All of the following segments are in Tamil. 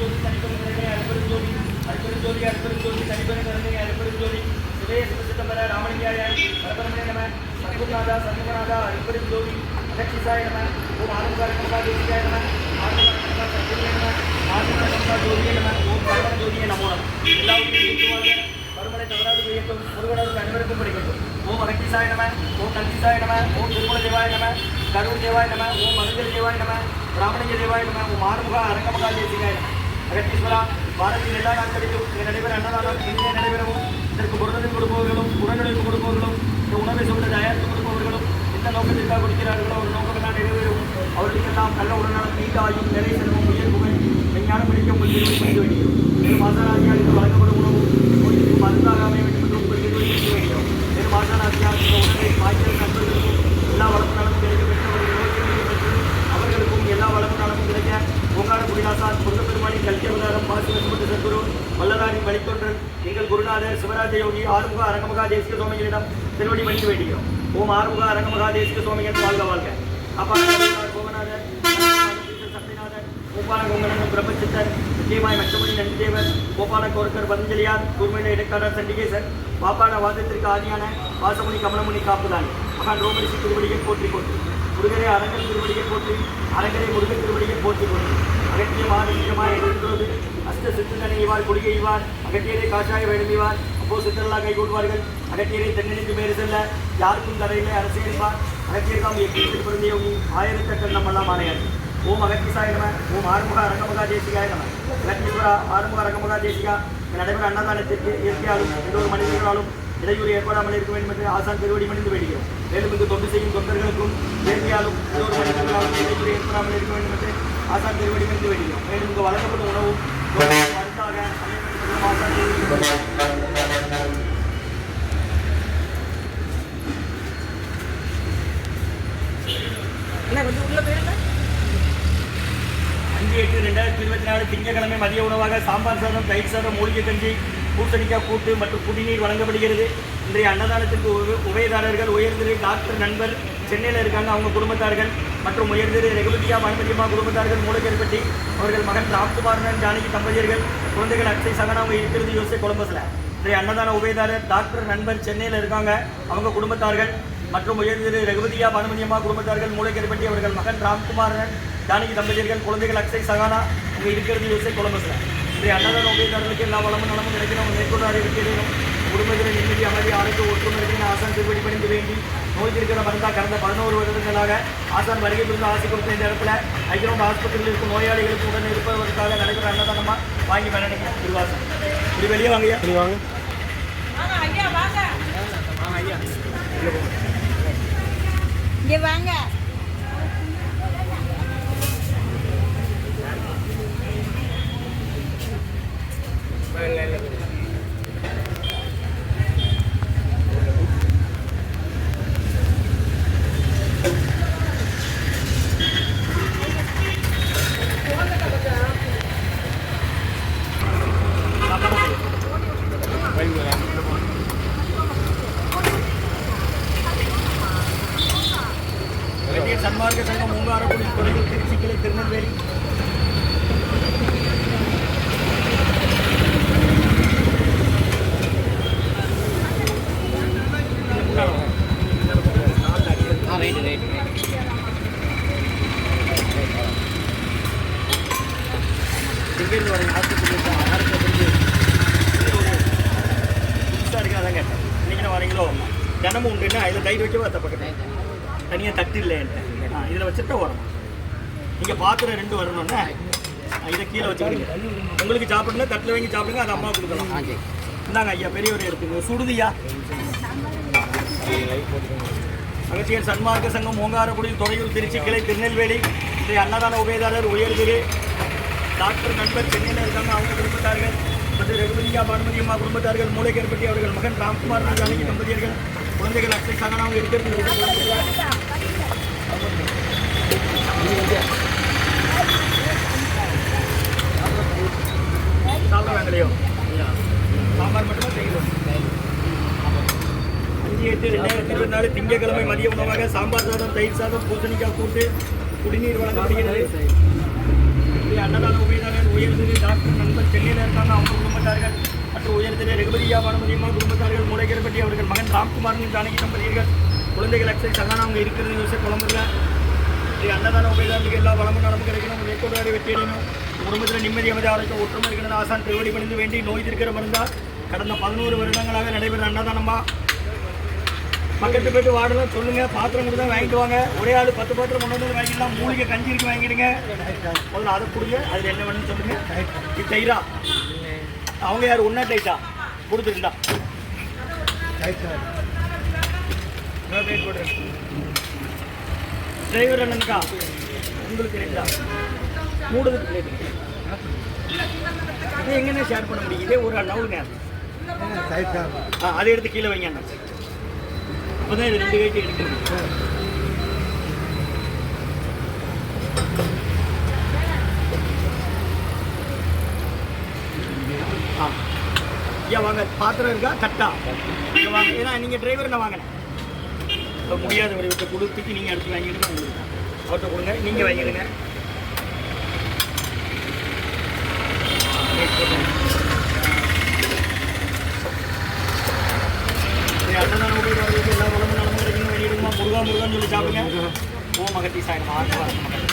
அருப்பெருஞ்சோதி தனிப்பெருங்கரங்கை அருப்பெருஞ்சோதி அருப்பெருஞ்சோதி அருப்பெருஞ்சோதி தனிப்பெருங்கரங்கை அருப்பெருஞ்சோதி சுதய சிவசித்தம்பர ராமலிங்காய பரபரமே நம சத்குருநாதா சண்முகநாதா அருப்பெருஞ்சோதி அகட்சிசாய நம ஓம் ஆனந்தாரகம்பா ஜோதியாய நம ஆனந்தாரகம்பா சத்குருவே நம ஆனந்தாரகம்பா ஜோதியே நம ஓம் சரவண ஜோதியே நமோ நம எல்லாவற்றையும் குத்துவாக மறுமலை தவறாது பெய்யட்டும் முருகனது அனைவருக்கும் படிக்கட்டும் ஓம் அகட்டிசாய நம ஓம் நந்திசாய நம ஓம் திருமல தேவாய நம கருண் தேவாய நம ஓம் மனுஜல் தேவாய நம பிராமணிய தேவாய நம ஓம் ஆறுமுக அரங்கமகா தேசிகாய நம அகட்டீஸ்வரா பாரதியில் எல்லா நாட்களிலும் இங்கே நடைபெற அன்னதானம் இங்கே நடைபெறவும் இதற்கு பொருளுடன் கொடுப்பவர்களும் உடனுடன் கொடுப்பவர்களும் இந்த உணவை சொல்ல தயாரித்து கொடுப்பவர்களும் எந்த நோக்கத்திற்காக கொடுக்கிறார்களோ ஒரு நோக்கமெல்லாம் நிறைவேறவும் அவர்களுக்கெல்லாம் நல்ல உடனான தீட்டாயும் நிலை செல்வம் உயர் புகழ் விஞ்ஞானம் படிக்க முடியும் திருவி வழங்கப்படும் குருநாதர் சிவராஜ யோகி ஆறுமுக அரங்கமகா தேசிக சுவாமிகளிடம் திருவடி பணிந்து வேண்டுகிறோம் ஓம் ஆறுமுக அரங்கமகா தேசிக சுவாமிகள் வாழ்க வாழ்க அப்பா கோகநாதர் சக்திநாதர் கோபால கோங்கனன் பிரபஞ்சித்தர் முக்கியமாய் மச்சமணி நந்திதேவர் கோபால கோர்க்கர் பதஞ்சலியார் கூர்மையில இடைக்காரர் சண்டிகேசர் பாப்பான வாதத்திற்கு ஆதியான வாசமுனி கமலமுனி காப்புதான் மகான் ரோமரிசி திருவடியை போற்றி போற்றி முருகரை அரங்கன் திருவடியை போற்றி அரங்கரை முருகன் திருவடியை போற்றி போற்றி அகத்தியமான நிஜமாய் எழுந்தோடு அஷ்ட சித்தனை இவார் கொடியை இவார் அகத்தியரை காஷாய வேடுமிவார் அப்போ சித்தர்களாக கை கொள்வார்கள் அகத்தியரை தென்னணிக்கு மேறு செல்ல யாருக்கும் தடையில்லை. அரசியல்பார் அகத்தியர்காம் எக்கீட்டில் பிறந்தயோகி ஆயிரத்தெட்டு நம்மெல்லாம் ஆணையர் ஓம் அகத்திசாய நம ஓம் ஆறுமுக அரங்கமுகா தேசிகாய நம. அகத்தீஸ்வரா ஆறுமுக அரங்கமுகா தேசிகா நடைபெற அன்னதானத்திற்கு இயற்கையாலும் எந்த ஒரு மனிதர்களாலும் இடையூறு ஏற்படாமல் இருக்க வேண்டும் என்று ஆசான் திருவடி மணிந்து வேண்டுகிறோம். மேலும் இங்கு தொண்டு செய்யும் தொண்டர்களுக்கும் இயற்கையாலும் எந்த ஒரு மனிதர்களாலும் இடையூறு ஏற்படாமல் இருக்க வேண்டும் என்று ஆசான் திருவடி மணிந்து வேண்டுகிறோம். மேலும் இங்கு வழங்கப்படும் உணவும் மருந்தாக அமைய வேண்டும் என்று ஆசான் நாள் திங்கட்கிழமை மதிய உணவாக சாம்பார் சாதம் தயிர் சாதம் மூலிகை கஞ்சி பூசணிக்காய் கூட்டு மற்றும் குடிநீர் வழங்கப்படுகிறது. இன்றைய அன்னதானத்திற்கு உபயதாரர்கள் உயர்திரு டாக்டர் நண்பர் சென்னையில் இருக்காங்க அவங்க குடும்பத்தார்கள் மற்றும் உயர்திரு ரெகுலரியா மண்பதியம்மா குடும்பத்தார்கள் மூலக்கேற்பட்டி அவர்கள் மகன் ராம்குமாரன் ஜானகி தம்பதியர்கள் குழந்தைகள் அக்ஷய் சகனா அவங்க இருக்கிறது யோசிச்சு கொலம்பஸில் இன்றைய அன்னதான உபயதாரர் டாக்டர் நண்பர் சென்னையில் இருக்காங்க. அவங்க குடும்பத்தார்கள் மற்றும் உயர்ந்திரு ரகுபதியா பானுமதியம்மா குடும்பத்தார்கள் மூலக்கேற்பட்டி அவர்கள் மகன் ராம்குமாரன் ஜானகி தம்பதியர்கள் குழந்தைகள் அக்ஷய் சகானா இங்கே இருக்கிறது யோசை கொலம்பஸில். இன்றைய அன்னதான உபயதாரர்களுக்கு எல்லா வளமும் நலமும் கிடைக்கணும். மேற்கொண்டு அறிவிக்கிறேன் குடும்பத்தில் நிம்மதி அமைதி ஆரோக்கிய ஒற்றுமை இருக்கிற ஆசான் திருப்படி பணிந்து வேண்டி நோய் இருக்கிற மருந்தா கடந்த பதினோரு வருடங்களாக ஆசான் வருகை புரிந்து ஆசை கொடுத்த இந்த இடத்துல ஐக்கிரோண்ட் ஆஸ்பத்திரியில் இருக்கும் நோயாளிகளுக்கு உடன் இருப்பதற்காக நடைபெற அன்னதானமாக வாங்கி பயணிங்க திருவாசம் இது வெளியே வாங்கய்யா? வாங்க. வாங்க இங்க வாங்க திருநெல்வேலி. எங்கேருந்து வரீங்க ஆஸ்பத்திரி யாருக்கு புதுசாக இருக்கு அதான் கேட்டேன் இன்னைக்கு நான் வரீங்களோ? தினமும் உண்டுன்னா அதில் தயிர் வைக்கவா தப்பக்கட்டேன் தனியாக தட்டு இல்லை என்கிட்ட இதில் வச்சுட்டு வரணும் நீங்கள் பாத்திரம் ரெண்டு வரணும்னா இதை கீழே வச்சுக்கிடுங்க உங்களுக்கு சாப்பிடுங்க தட்டில் வாங்கி சாப்பிடுங்க அது அம்மா கொடுக்கலாம். இந்தாங்க ஐயா பெரியவர் எடுத்துங்க சுடுதியா? அகத்தியர் சன்மார்க்க சங்கம் ஓங்காரக்குடி துறையூர் திருச்சி கிளை திருநெல்வேலி. இன்றைய அன்னதான உபயதாரர் உயர்திரு டாக்டர் நண்பர் சென்னையில் இருக்காங்க. அவங்க குடும்பத்தார்கள் மற்றும் ரகுபதியா பானுமதியம்மா குடும்பத்தார்கள் மூளைக்கேற்பட்டி அவர்கள் மகன் ராம்குமார் ஜானகி தம்பதியர்கள் குழந்தைகள் அக்ஷய் அவங்க இருக்கிறது. இருபத்தி மதிய உணவாக சாம்பார் சாதம் தயிர் சாதம் பூசணிக்காய் கூட்டு குடிநீர் வழங்கப்படுகிறது. இப்படி அன்னதான உபயதாரர் உயர்திரு டாக்டர் நண்பர் சென்னையில் அவங்க குடும்பத்தார்கள் மற்றும் உயர்திரு ரகுபதியா பானுமதியம்மா குடும்பத்தார்கள் முளைகரப்பட்டி அவர்கள் மகன் ராம்குமாரின் ஜானகி தம்பதியர்கள் குழந்தைகள் அக்ஷய் சகானா அவங்க இருக்கிறது யோசிச்சு குழம்புல. அன்னதான உபயதாரர்களுக்கு எல்லா வளமும் நலமும் கிடைக்கணும் மேற்கொண்டு வெற்றி அடையணும். குடும்பத்தில் நிம்மதி அமைதி ஆரோக்கியம் ஒற்றுமை இருக்கணும் ஆசான் திருவடி பணிந்து வேண்டி நோய் இருக்கிற மருந்தா கடந்த பதினோரு வருடங்களாக நடைபெற அன்னதானமாக பக்கத்து போயிட்டு வாடலாம் சொல்லுங்க பாத்திரம் கொடுத்தா வாங்கிட்டு வாங்க. ஒரே ஆள் பத்து பாத்திரம் கொண்டு வந்து வாங்கிடலாம். மூலிகை கஞ்சி இருக்கு வாங்கிடுங்க. முதல்ல அதை கொடுங்க. அதில் என்ன வேணும்னு சொல்லுங்க. இது தயிரா? அவங்க யார்? ஒன்றா டைட்டா கொடுத்துருந்தா டிரைவர் அண்ணனுக்கா? உங்களுக்கு ரெண்டா. மூடுதுக்கு பிளேட் இது எங்கன்னு ஷேர் பண்ண முடியும் இதே ஒரு நவுலுங்க. ஆ அதை எடுத்து கீழே வைங்க அண்ணா. அப்போதான் இது ரெண்டு கைட்டு எடுக்கணும் ஆ. ஐயா வாங்க. பாத்திரம் இருக்கா? தட்டா. வாங்க. ஏன்னா நீங்கள் டிரைவர் நான் வாங்கினேன் முடியாத ஒரு விட்டு கொடுத்துட்டு நீங்கள் அடுத்து வாங்கிடுங்க உங்களுக்கு அவர்கிட்ட கொடுங்க. நீங்கள் வாங்கிடுங்க ஆ, ரைட், போட்டுருங்க. சரி, அன்னதானம் உபயோகம் எல்லா வளமும் நலமும் கிடைக்கணும் வெளியிடுமா முருகா முருகான்னு சொல்லி சாப்பிடுங்க. ஓ மகத்தி சாயனம் ஆசீர்வாதம் மகன்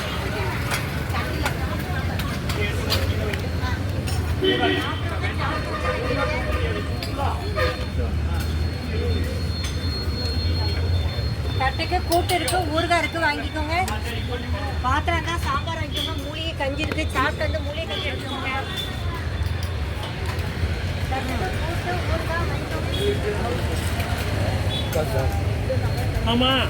தட்டுக்கு கூட்டு இருக்கு ஊறுகாய் இருக்கு வாங்கிக்கோங்க. பாத்திரம் தான் சாம்பார் வாங்கிக்கோங்க. மூலிகை கஞ்சி இருக்கு சாப்பிட்டு வந்து மூலிகை கஞ்சி எடுத்துக்கோங்க. கூட்டு ஊறுகாய் வாங்கிக்கோங்க. ママ